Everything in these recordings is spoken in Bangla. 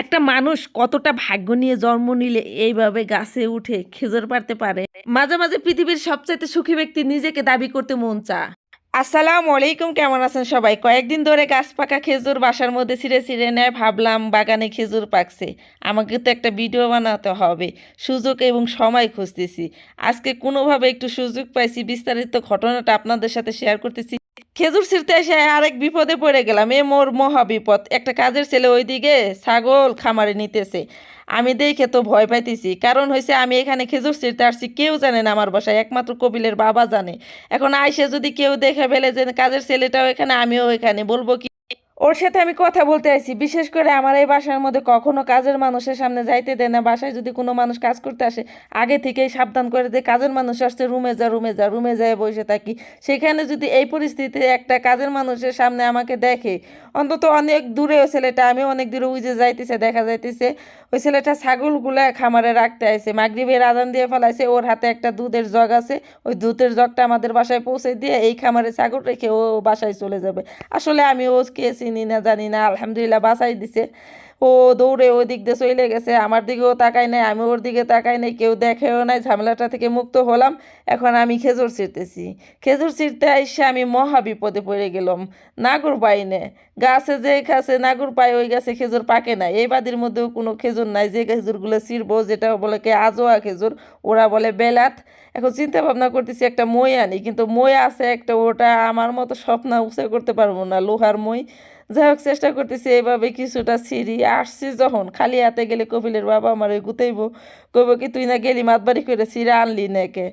একটা মানুষ কতটা ভাগ্য নিয়ে জন্ম নিলে এইভাবে গাছে উঠে খেজুর পারতে পারে? মাঝে মাঝে পৃথিবীর সবচাইতে সুখী ব্যক্তি নিজেকে দাবি করতে মন চা আসসালামু আলাইকুম, কেমন আছেন সবাই? কয়েকদিন ধরে গাছ পাকা খেজুর বাসার মধ্যে ছিঁড়ে ছিঁড়ে নেয়, ভাবলাম বাগানে খেজুর পাকছে। আমাকে তো একটা ভিডিও বানাতে হবে, সুযোগ এবং সময় খুঁজতেছি। আজকে কোনোভাবে একটু সুযোগ পাইছি, বিস্তারিত ঘটনাটা আপনাদের সাথে শেয়ার করতেছি। খেজুর ছিঁড়তে এসে আরেক বিপদে পড়ে গেলাম। এ মোর মহা বিপদ। একটা কাজের ছেলে ওইদিকে ছাগল খামারে নিতেছে। আমি দেখে তো ভয় পাইতেছি। কারণ হয়েছে আমি এখানে খেজুর ছিঁড়তে আসছি, কেউ জানে না আমার বাসায়। একমাত্র কবিলের বাবা জানে। এখন আইসে যদি কেউ দেখে ফেলে যে কাজের ছেলেটাও এখানে, আমিও এখানে। বলব কি ওর সাথে আমি কথা বলতে আইছি। বিশেষ করে আমার এই বাসার মধ্যে কখনো কাজের মানুষের সামনে যাইতে দেয় না। বাসায় যদি কোনো মানুষ কাজ করতে আসে, আগে থেকেই সাবধান করে যে কাজের মানুষ আসছে, রুমে যা রুমে যা, রুমে যায় বসে থাকি। সেখানে যদি এই পরিস্থিতিতে একটা কাজের মানুষের সামনে আমাকে দেখে, অন্তত অনেক দূরে ওই ছেলেটা, আমি অনেক দূরে যে যাইতেছে, দেখা যাইতেছে, ওই ছেলেটা ছাগলগুলা খামারে রাখতে আইছে, মাগরিবের আজান দিয়ে ফেলাইছে, ওর হাতে একটা দুধের জগ আছে, ওই দুধের জগটা আমাদের বাসায় পৌঁছে দিয়ে এই খামারে ছাগল রেখে ও বাসায় চলে যাবে। আসলে আমি ও কে চিনি না জানি না, আলহামদুলিল্লাহ বাসাই দিছে। ও দৌড়ে ওই দিক দিয়ে চলে গেছে, আমার দিকেও তাকাই নাই আমি ওর দিকে তাকাই নাই, কেউ দেখেও নাই, ঝামেলাটা থেকে মুক্ত হলাম, এখন আমি খেজুর ছিঁড়তেছি। খেজুর ছিঁড়তে এসে আমি মহা বিপদে পড়ে গেলাম, নাগুর পাই নে। গাছে যে গাছে নাগুর পাই ওই গাছে খেজুর পাকে না এই বাদির মধ্যেও কোনো খেজুর নাই, যে খেজুরগুলো ছিঁড়বো, যেটা বলে কে আজোয়া খেজুর, ওরা বলে বেলাত। এখন চিন্তা ভাবনা করতেছি একটা মই আনি, কিন্তু মই আছে একটা, ওটা আমার মতো স্বপ্ন উৎসাহ করতে পারব না, লোহার মই। যাই হোক, চেষ্টা করতেছি এইভাবে কিছুটা ছিঁড়ি। আসছি যখন, খালি হাতে গেলে কপিলের বাবা আমার গুতাইব, কইব কি, তুই না গেলি, মাতবাড়ি করে ছিঁড়ে আনলি নাকে?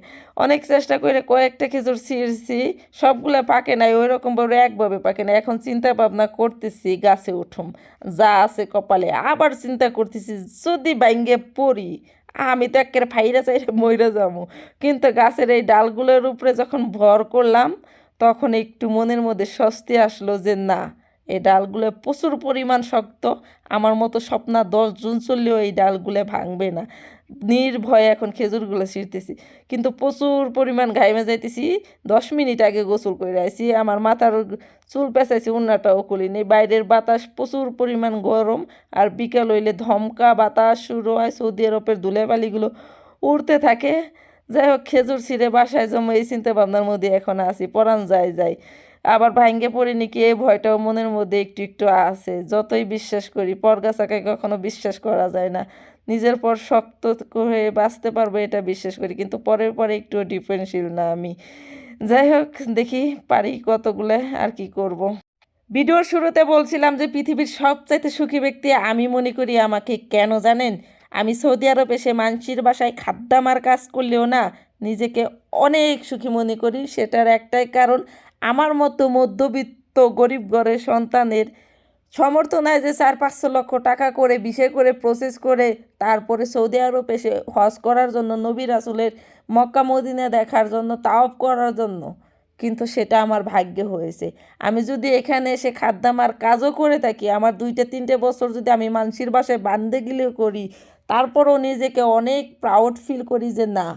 অনেক চেষ্টা করে কয়েকটা খেজুর ছিঁড়ছি, সবগুলো পাকে নাই ওই বড় একভাবে পাকে না এখন চিন্তা ভাবনা করতেছি, গাছে উঠুম, যা আছে কপালে। আবার চিন্তা করতেছি, যদি বাইঙ্গে পড়ি, আমি তো একের ফাইরা চাইরে মইরা যাব। কিন্তু গাছের এই ডালগুলোর উপরে যখন ভর করলাম, তখন একটু মনের মধ্যে স্বস্তি আসলো যে, না এই ডালগুলো প্রচুর পরিমাণ শক্ত। আমার মতো স্বপ্না দশ জুন চললেও এই ডালগুলো ভাঙবে না। নির্ভয়ে এখন খেজুরগুলো ছিঁড়তেছি। কিন্তু প্রচুর পরিমাণ ঘাইমে যাইতেছি দশ মিনিট আগে গোসল করে আইছি। আমার মাথার চুল পেঁচাইছি, উন্নাটাও খুলি নেই। বাইরের বাতাস প্রচুর পরিমাণ গরম। আর বিকাল হইলে ধমকা, বাতাস শুরু হয় সৌদি আরবের ধুলেবালিগুলো উড়তে থাকে। যাই হোক, খেজুর ছিঁড়ে বাসায় জমা এই চিন্তা ভাবনার মধ্যে এখন আছি। পরাণ যায় যায়। আবার ভাঙ্গে পড়ি নাকি এই ভয়টাও মনের মধ্যে একটু একটু আছে। যতই বিশ্বাস করি, পরগাছাকে কখনো বিশ্বাস করা যায় না। নিজের পর শক্ত হয়ে বাঁচতে পারব এটা বিশ্বাস করি, কিন্তু পরের পরে একটু ডিফেন্সিল না আমি। যাই হোক, দেখি পারি কতগুলো আর কি করব। ভিডিওর শুরুতে বলছিলাম যে পৃথিবীর সবচাইতে সুখী ব্যক্তি আমি মনে করি আমাকে কেন জানেন? আমি সৌদি আরব এসে মানসির বাসায় খাদ্যামার কাজ করলেও না, নিজেকে অনেক সুখী মনে করি। সেটার একটাই কারণ আমার মতো মধ্যবিত্ত গরিব ঘরের সন্তানের সমর্থ নাই যে চার পাঁচশো লক্ষ টাকা করে বিষয় করে প্রসেস করে তারপরে সৌদি আরব এসে হজ করার জন্য নবী রাসুলের মক্কা মদিনা দেখার জন্য তাওফ করার জন্য। কিন্তু সেটা আমার ভাগ্যে হয়েছে। আমি যদি এখানে এসে খাদ্যামার কাজও করে থাকি, আমার দুইটা, তিনটে বছর যদি আমি মানসির বাসায় বান্ধে গিলেও করি, তারপরও নিজেকে অনেক প্রাউড ফিল করি যে না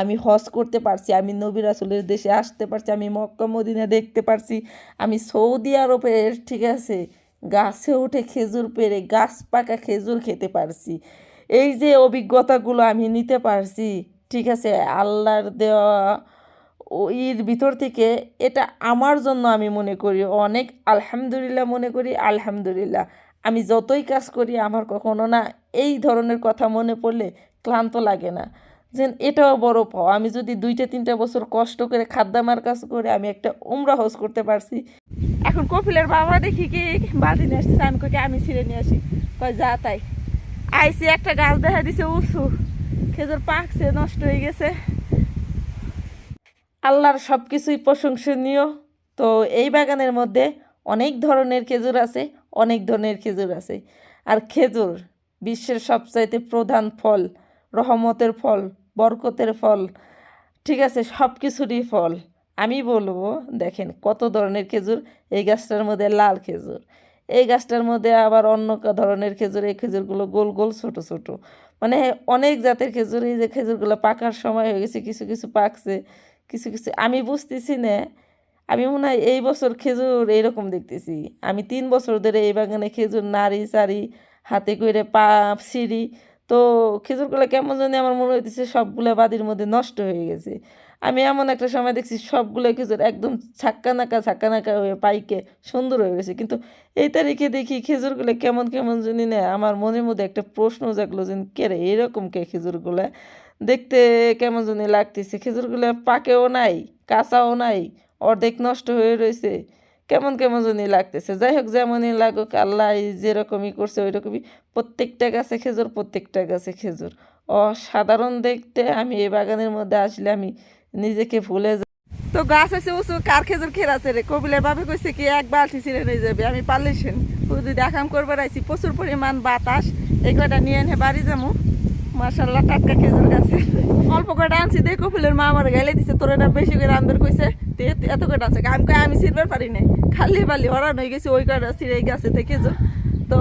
আমি হজ করতে পারছি, আমি নবী রাসুলের দেশে আসতে পারছি, আমি মক্কা, মদিনা দেখতে পারছি। আমি সৌদি আরবের, ঠিক আছে? গাছে উঠে খেজুর পেরে গাছ পাকা খেজুর খেতে পারছি। এই যে অভিজ্ঞতাগুলো আমি নিতে পারছি, ঠিক আছে? আল্লাহর দেওয়া ওইর ভিতর থেকে এটা আমার জন্য আমি মনে করি অনেক। আলহামদুলিল্লাহ মনে করি, আলহামদুলিল্লাহ। আমি যতই কাজ করি, আমার কখনো না এই ধরনের কথা মনে পড়লে ক্লান্ত লাগে না। যে এটাও বড় পাও। আমি যদি দুইটা, তিনটা বছর কষ্ট করে খাদ্যামার কাজ করে আমি একটা উমরা হজ করতে পারছি। এখন কপিলের বাবা দেখি কি বালতি নিয়ে আসতেছে, আমি কই আমি ছিঁড়ে নিয়ে আসি। কয়, যা তাই। আইসি, একটা গাছ দেখা দিছে উঁচু। খেজুর পাকছে, নষ্ট হয়ে গেছে। আল্লাহর সব কিছুই প্রশংসনীয়। তো এই বাগানের মধ্যে অনেক ধরনের খেজুর আছে, অনেক ধরনের খেজুর আছে। আর খেজুর বিশ্বের সবচাইতে প্রধান ফল, রহমতের ফল। বরকতের ফল। ঠিক আছে সব কিছুরই ফল। আমি বলব, দেখেন কত ধরনের খেজুর, এই গাছটার মধ্যে লাল খেজুর। এই গাছটার মধ্যে আবার অন্য ধরনের খেজুর, এই খেজুরগুলো গোল গোল ছোট ছোট। মানে অনেক জাতের খেজুর, এই যে খেজুরগুলো পাকার সময় হয়ে গেছে, কিছু কিছু পাকছে, কিছু কিছু আমি বুঝতেছি না। আমি মনে হয় এই বছর খেজুর এইরকম দেখতেছি। আমি তিন বছর ধরে এই বাগানে খেজুর নাড়ি চারি হাতে করে পা সিঁড়ি তো খেজুরগুলো কেমন জানি আমার মনে হইতেছে সবগুলো বাদির মধ্যে নষ্ট হয়ে গেছে। আমি এমন একটা সময় দেখছি সবগুলো খেজুর একদম ছাক্কা নাকা ছাক্কা নাকা হয়ে পাইকে সুন্দর হয়ে গেছে। কিন্তু এই তারিখে দেখি খেজুরগুলো কেমন কেমন জানি না, আমার মনের মধ্যে একটা প্রশ্ন জাগলো যে কে রে, এরকম কে খেজুরগুলো? দেখতে কেমন জানি লাগতেছে। খেজুরগুলো পাকেও নাই, কাঁচাও নাই, অর্ধেক নষ্ট হয়ে রয়েছে কেমন কেমন জানি লাগতেছে। যাই হোক যেমনই লাগুক, আল্লাহ যেরকমই করছে ওই রকমই প্রত্যেকটা গাছে খেজুর, প্রত্যেকটা গাছে খেজুর। অসাধারণ দেখতে। আমি এই বাগানের মধ্যে আসলে আমি নিজেকে ভুলে যাই তো গাছ আছে উঁচু, কার খেজুর খের আছে রে? কবিলের বাবা কইছে কি, এক বালতি ছিঁড়ে নিয়ে যাবে। আমি পারলেছেন যদি দেখাম করবার আইছি, প্রচুর পরিমাণ বাতাস। এই কয়টা নিয়ে এনে বাড়ি যাব মাসাল্লাহ টাটকা খেজুর গাছে। অল্প কয়টা আনছি দিয়ে কপিলের মা আমার গাইলে দিছে, তোর এটা বেশি করে আনবার কইছে এত- কয়টা আছে? আমি কই আমি ছিঁড়বার পারি নাই। খালি বালি হরান হয়ে গেছে, ওই কয়টা ছিঁড়ে গাছে থেকে খেজুর তো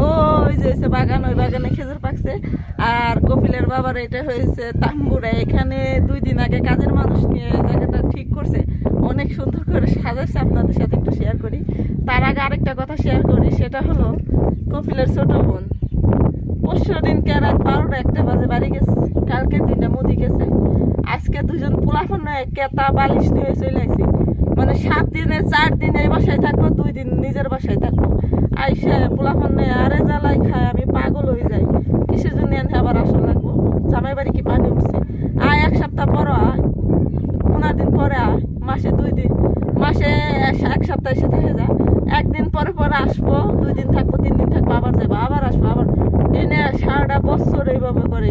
ওই যে হয়েছে বাগান, ওই বাগানে খেজুর পাকছে। আর কপিলের বাবার এটা হয়েছে তাম্বুরা। এখানে দুই দিন আগে কাজের মানুষ নিয়ে জায়গাটা ঠিক করছে। অনেক সুন্দর করে সাজাচ্ছে আপনাদের সাথে একটু শেয়ার করি। তার আগে আরেকটা কথা শেয়ার করি, সেটা হলো কপিলের ছোট বোন। পরশু দিনকে রাত বারোটা একটা বাজে, বাড়ি গেছে, কালকে দিনটা মুদি গেছে। আজকে দুজন পোলাফোন কেতা বালিশ নিয়ে চলে আসি মানে সাত দিনে, চার দিন এই বাসায় থাকব, দুই দিন নিজের বাসায় থাকব। আইসে পোলাফোন নিয়ে আরে জ্বালাই খায়, আমি পাগল হয়ে যাই। কিসের জন্য এনে আবার আসন লাগবো জামাই বাড়ি কি পানি উঠছে? আয়, এক সপ্তাহ পর আয়। পনেরো দিন পরে আয়, মাসে দুই দিন। মাসে এক- সপ্তাহ এসে থেকে যা একদিন পরে পরে আসব দুই দিন থাকব তিন দিন থাকব, আবার যাব, আবার আসব, আবার এনে সারাটা বছর এইভাবে করে।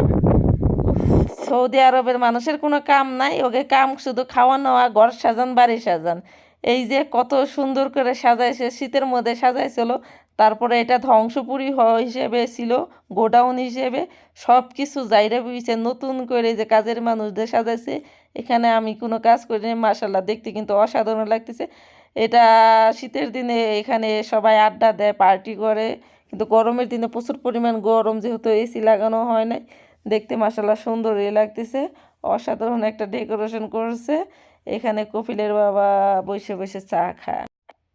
সৌদি আরবের মানুষের কোনো কাম নাই, ওকে কাম শুধু খাওয়া নেওয়া ঘর সাজান, বাড়ি সাজান। এই যে কত সুন্দর করে সাজাইছে, শীতের মধ্যে সাজাইছিল, তারপরে এটা ধ্বংসপুরি হিসেবে ছিল, গোডাউন হিসেবে সব কিছু জায়গা বুঝছে নতুন করে যে কাজের মানুষদের সাজাইছে, এখানে আমি কোনো কাজ করিনি মাসাল্লাহ দেখতে কিন্তু অসাধারণ লাগতেছে। এটা শীতের দিনে এখানে সবাই আড্ডা দেয় পার্টি করে। কিন্তু গরমের দিনে প্রচুর পরিমাণ গরম, যেহেতু এসি লাগানো হয় নাই। দেখতে মাসাল্লাহ এ লাগতেছে। অসাধারণ একটা ডেকোরেশন করছে। এখানে কপিলের বাবা বসে বসে চা খায়।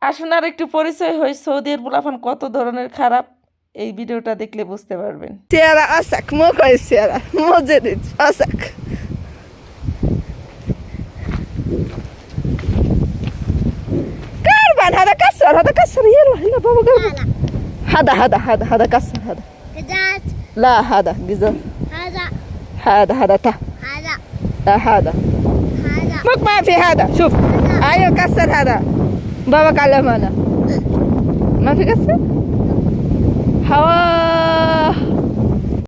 আসুন আর একটু পরিচয় হয় সৌদির বুলাফান কত ধরনের খারাপ? এই ভিডিওটা দেখলে বুঝতে পারবেন। চেয়ারা আসাক মো কয় চেয়ারা মজে দিচ্ছ আসাক। كربان هذا كسر هذا كسر يلا يلا بابا كربان هذا هذا هذا هذا كسر هذا. قداس. لا هذا قزر هذا. هذا هذا تا. هذا. لا هذا. هذا. مك ما في هذا شوف. أيوه كسر هذا. بابا علم أنا ما في كسر؟ هوا.